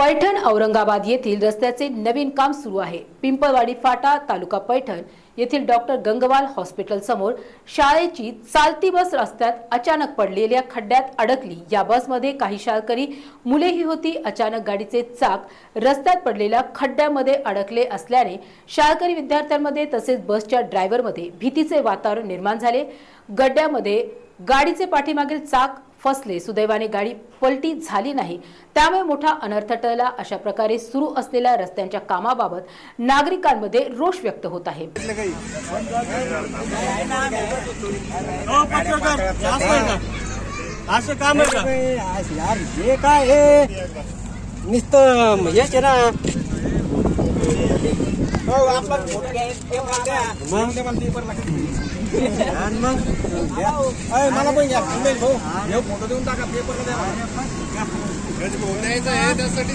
पैठण औरंगाबाद येथील रस्त्याचे नवीन काम सुरू आहे. पिंपळवाडी फाटा तालुका पैठण येथील डॉक्टर गंगवाल हॉस्पिटल समोर शाळेची चालती बस रस्त्यात अचानक पडलेल्या खड्ड्यात अडकली. या बसमध्ये काही शाळकरी मुलेही होती. अचानक गाडीचे चाक रस्त्यात पडलेल्या खड्ड्यामध्ये अडकले असल्याने शाळकरी विद्यार्थ्यांमध्ये तसेच बसच्या ड्रायव्हरमध्ये भीतीचे वातावरण निर्माण झाले. गड्ड्यामध्ये गाडीचे पाठीमागील चाक फसले. सुदैवाने गाडी पलटी झाली नाही. त्यामुळे मोठा अनर्थ टळला. अशा प्रकारे सुरू असलेल्या रस्त्यांच्या कामाबाबत नागरिकांमध्ये रोष व्यक्त होत आहे. असं काम आहे का? यार हे काय हे? नुसतं हेच आहे ना हो आपला फोटो घ्या एक पेपर द्या. मग मला द्या. मला पण घ्या भाऊ हे फोटो देऊन टाका पेपर द्या त्यासाठी